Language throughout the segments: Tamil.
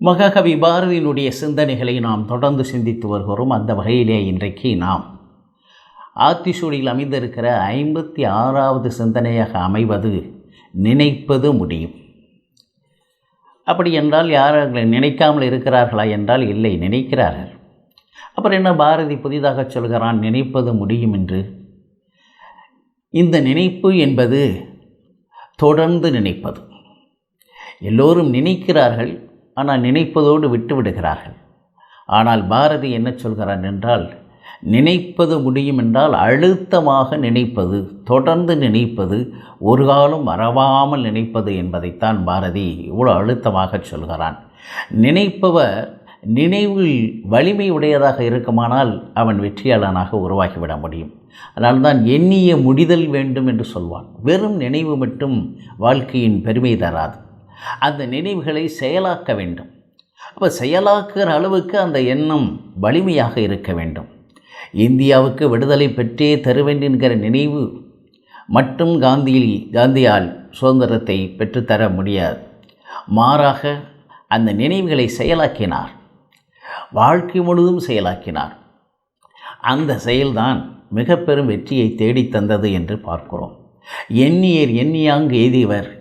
மகாகவி பாரதியினுடைய சிந்தனைகளை நாம் தொடர்ந்து சிந்தித்து வருகிறோம். அந்த வகையிலே இன்றைக்கு நாம் ஆத்திசூடியில் அமைந்திருக்கிற ஐம்பத்தி ஆறாவது சிந்தனையாக அமைவது நினைப்பது முடியும். அப்படி என்றால் யார் நினைக்காமல் இருக்கிறார்களா என்றால் இல்லை நினைக்கிறார்கள். அப்புறம் என்ன பாரதி புதிதாக சொல்கிறான் நினைப்பது முடியும் என்று. இந்த நினைப்பு என்பது தொடர்ந்து நினைப்பது. எல்லோரும் நினைக்கிறார்கள் ஆனால் நினைப்பதோடு விட்டு விடுகிறார்கள் ஆனால் பாரதி என்ன சொல்கிறான் என்றால் நினைப்பது முடியும் என்றால் அழுத்தமாக நினைப்பது தொடர்ந்து நினைப்பது ஒரு காலம் மறவாமல் நினைப்பது என்பதைத்தான் பாரதி இவ்வளோ அழுத்தமாக சொல்கிறான். நினைப்பவர் நினைவில் வலிமை உடையதாக இருக்குமானால் அவன் வெற்றியாளனாக உருவாகிவிட முடியும். அதனால்தான் எண்ணிய முடிதல் வேண்டும் என்று சொல்வான். வெறும் நினைவு மட்டும் வாழ்க்கையின் பெருமை தராது. அந்த நினைவுகளை செயலாக்க வேண்டும். அப்போ செயலாக்குகிற அளவுக்கு அந்த எண்ணம் வலிமையாக இருக்க வேண்டும். இந்தியாவுக்கு விடுதலை பெற்றே தருவேன் என்கிற நினைவு மட்டும் காந்தியில் காந்தியால் சுதந்திரத்தை பெற்றுத்தர முடியாது. மாறாக அந்த நினைவுகளை செயலாக்கினார். வாழ்க்கை முழுவதும் செயலாக்கினார். அந்த செயல்தான் மிக பெரும் வெற்றியை தேடித் தந்தது என்று பார்க்கிறோம். எண்ணியர் எண்ணியாங்கு எய்தியவர்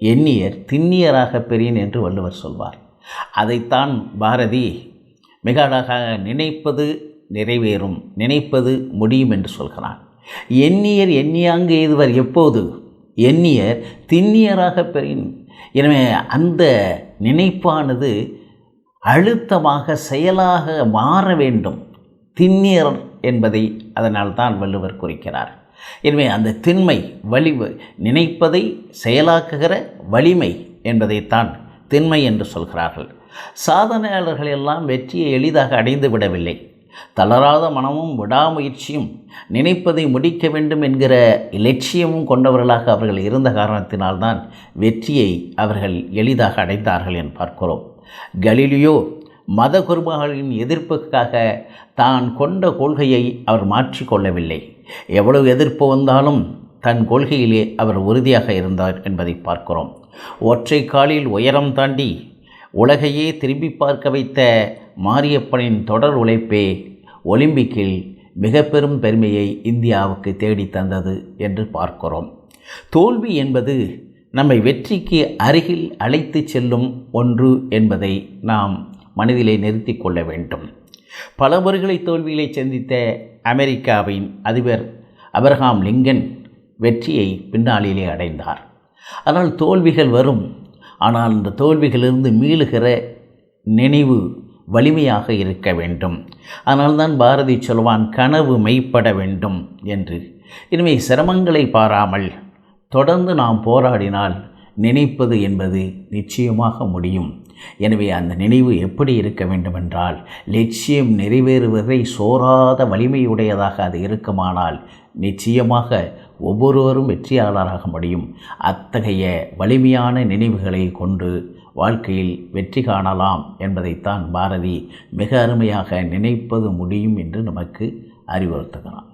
எண்ணியர் திண்ணியராக பெரியன் என்று வள்ளுவர் சொல்வார். அதைத்தான் பாரதி மிக அழகாக நினைப்பது நிறைவேறும் நினைப்பது முடியும் என்று சொல்கிறான். எண்ணியர் எண்ணியாங்கு எய்துவர் எப்போது? எண்ணியர் திண்ணியராக பெறின் எனவே அந்த நினைப்பானது அழுத்தமாக செயலாக மாற வேண்டும். திண்ணியர் என்பதை அதனால் தான் வள்ளுவர் குறிக்கிறார். எனவே அந்த திண்மை வலி நினைப்பதை செயலாக்குகிற வலிமை என்பதைத்தான் திண்மை என்று சொல்கிறார்கள். சாதனையாளர்கள் எல்லாம் வெற்றியை எளிதாக அடைந்து விடவில்லை. தளராத மனமும் விடாமுயற்சியும் நினைப்பதை முடிக்க வேண்டும் என்கிற இலட்சியமும் கொண்டவர்களாக அவர்கள் இருந்த காரணத்தினால்தான் வெற்றியை அவர்கள் எளிதாக அடைந்தார்கள் என்று பார்க்கிறோம். கலீலியோ மத குருமகளின் எதிர்ப்புக்காக தான் கொண்ட கொள்கையை அவர் மாற்றிக்கொள்ளவில்லை. எவ்வளவு எதிர்ப்பு வந்தாலும் தன் கொள்கையிலே அவர் உறுதியாக இருந்தார் என்பதை பார்க்கிறோம். ஒற்றை காலில் உயரம் தாண்டி உலகையே திரும்பி பார்க்க வைத்த மாரியப்பனின் தொடர் உழைப்பே ஒலிம்பிக்கில் மிக பெரும் பெருமையை இந்தியாவுக்கு தேடி தந்தது என்று பார்க்கிறோம். தோல்வி என்பது நம்மை வெற்றிக்கு அருகில் அழைத்து செல்லும் ஒன்று என்பதை நாம் மனதிலே நிறுத்தி கொள்ள வேண்டும். பல முறைகளை தோல்விகளை சந்தித்த அமெரிக்காவின் அதிபர் அபர்ஹாம் லிங்கன் வெற்றியை பின்னாளிலே அடைந்தார். ஆனால் தோல்விகள் வரும். ஆனால் அந்த தோல்விகளிலிருந்து மீளுகிற நினைவு வலிமையாக இருக்க வேண்டும். அதனால்தான் பாரதி சொல்வான் கனவு மெய்ப்பட வேண்டும் என்று. இனிமே சிரமங்களை பாராமல் தொடர்ந்து நாம் போராடினால் நினைப்பது என்பது நிச்சயமாக முடியும். எனவே அந்த நினைவு எப்படி இருக்க வேண்டுமென்றால் லட்சியம் நிறைவேறுவதை சோராத வலிமையுடையதாக அது இருக்குமானால் நிச்சயமாக ஒவ்வொருவரும் வெற்றியாளராக முடியும். அத்தகைய வலிமையான நினைவுகளை கொண்டு வாழ்க்கையில் வெற்றி காணலாம் என்பதைத்தான் பாரதி மிக அருமையாக நினைப்பது முடியும் என்று நமக்கு அறிவுறுத்துகிறான்.